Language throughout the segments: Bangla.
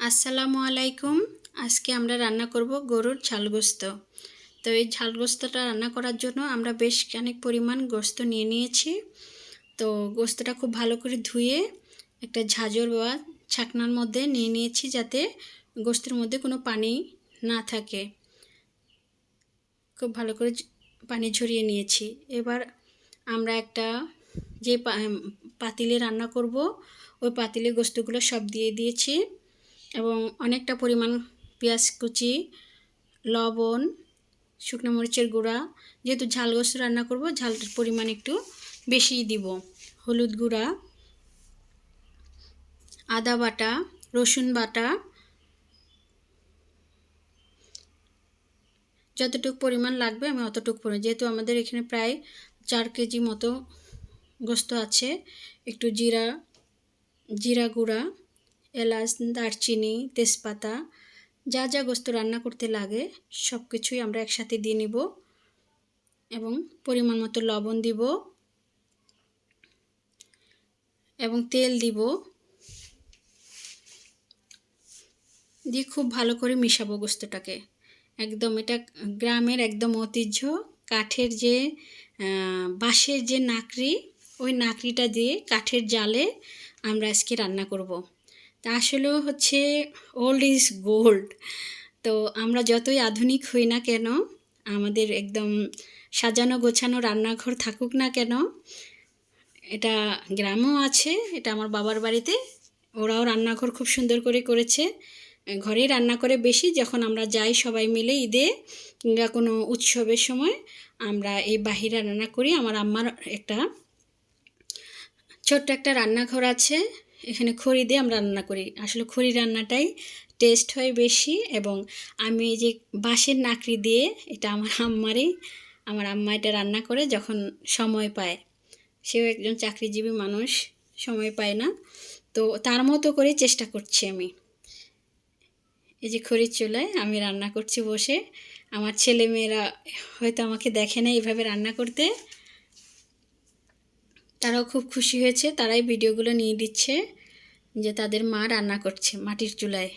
আসসালামু আলাইকুম। আজকে আমরা রান্না করব গরুর ঝালগোস্ত তো এই ঝালগোস্তটা রান্না করার জন্য আমরা বেশ অনেক পরিমাণ গোস্ত নিয়ে নিয়েছি। তো গোস্তটা খুব ভালো করে ধুয়ে একটা ঝাঁঝর বা ছাকনার মধ্যে নিয়ে নিয়েছি যাতে গোস্তের মধ্যে কোনো পানি না থাকে। খুব ভালো করে পানি ঝরিয়ে নিয়েছি। এবার আমরা একটা যে পাতিলে রান্না করব, ওই পাতিলে গোস্তগুলো সব দিয়ে দিয়েছি। এবং অনেকটা পরিমাণ পেঁয়াজ কুচি, লবণ, শুকনো মরিচের গুঁড়া। যেহেতু ঝাল গোস্ত রান্না করব, ঝালটার পরিমাণ একটু বেশিই দিব। হলুদ গুঁড়া, আদা বাটা, রসুন বাটা। যতটুকু পরিমাণ লাগবে আমি অতটুক পরিমাণ যেহেতু আমাদের এখানে প্রায় চার কেজি মতো গোস্ত আছে, একটু জিরা জিরা গুঁড়া। এলাচ, দারচিনি, তেজপাতা, যা যা গোস্ত রান্না করতে লাগে সব কিছুই আমরা একসাথে দিয়ে নিব এবং পরিমাণ মতো লবণ দিব এবং তেল দিব দিয়ে খুব ভালো করে মিশাবো গোস্তটাকে একদম এটা গ্রামের একদম ঐতিহ্য, কাঠের যে বাঁশের যে নাকড়ি, ওই নাকড়িটা দিয়ে কাঠের জালে আমরা আজকে রান্না করব। তা আসলেও হচ্ছে ওল্ড ইজ গোল্ড তো আমরা যতই আধুনিক হই না কেন, আমাদের একদম সাজানো গোছানো রান্নাঘর থাকুক না কেন, এটা গ্রামও আছে, এটা আমার বাবার বাড়িতে। ওরাও রান্নাঘর খুব সুন্দর করে করেছে। ঘরে রান্না করে বেশি, যখন আমরা যাই সবাই মিলে ঈদে কিংবা কোনো উৎসবের সময়, আমরা এই বাহিরে রান্না করি। আমার আম্মার একটা ছোট্ট একটা রান্নাঘর আছে এখানে খড়ি দিয়ে আমরা রান্না করি। আসলে খড়ি রান্নাটাই টেস্ট হয় বেশি এবং আমি এই যে বাঁশের নাকড়ি দিয়ে এটা আমার আম্মারই, আমার আম্মা এটা রান্না করে যখন সময় পায়। সেও একজন চাকরিজীবী মানুষ, সময় পায় না। তো তার মতো করে চেষ্টা করছি আমি। এই যে খড়ির চুলায় আমি রান্না করছি বসে। আমার ছেলে মেয়েরা হয়তো আমাকে দেখে না এইভাবে রান্না করতে। তারাও খুব খুশি হয়েছে, তারাই ভিডিওগুলো নিয়ে দিচ্ছে, যে তাদের মা রান্না করছে মাটির চুলায়।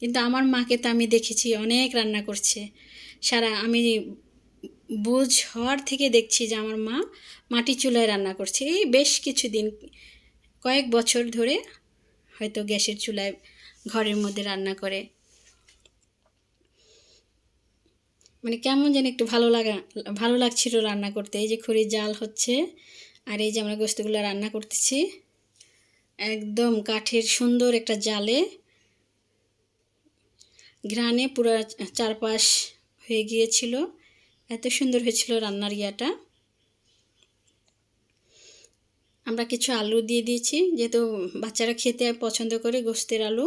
কিন্তু আমার মাকে তো আমি দেখেছি, অনেক রান্না করছে। সারা আমি বুঝ হওয়ার থেকে দেখছি যে আমার মা মাটির চুলায় রান্না করছে। এই বেশ কিছু দিন কয়েক বছর ধরে হয়তো গ্যাসের চুলায় ঘরের মধ্যে রান্না করে। মানে কেমন যেন একটু ভালো লাগা, ভালো লাগছিল রান্না করতে। এই যে খড়ির জাল হচ্ছে, আর এই যে আমরা গোস্তগুলো রান্না করতেছি। একদম কাঠের সুন্দর একটা জালে। ঘ্রাণে পুরো চারপাশ হয়ে গিয়েছিল। এত সুন্দর হয়েছিল রান্নার ইয়াটা। আমরা কিছু আলু দিয়ে দিয়েছি, যেহেতু বাচ্চারা খেতে পছন্দ করে গোস্তের আলু,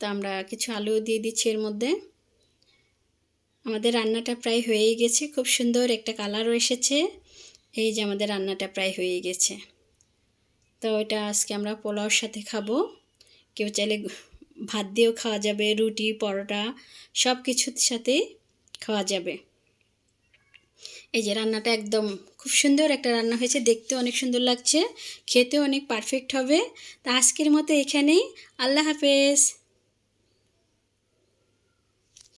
তা আমরা কিছু আলু দিয়ে দিচ্ছি এর মধ্যে। আমাদের রান্নাটা প্রায় হয়েই গেছে, খুব সুন্দর একটা কালারও এসেছে। এই যে আমাদের রান্নাটা প্রায় হয়ে গেছে। তো এটা আজকে আমরা পোলাওর সাথে খাব। কেউ চাইলে ভাত দিয়েও খাওয়া যাবে, রুটি, পরোটা সব কিছুর সাথে খাওয়া যাবে। এই যে রান্নাটা একদম খুব সুন্দর একটা রান্না হয়েছে দেখতে অনেক সুন্দর লাগছে, খেতেও অনেক পারফেক্ট হবে। তা আজকের মতো এখানেই, আল্লাহ হাফেজ।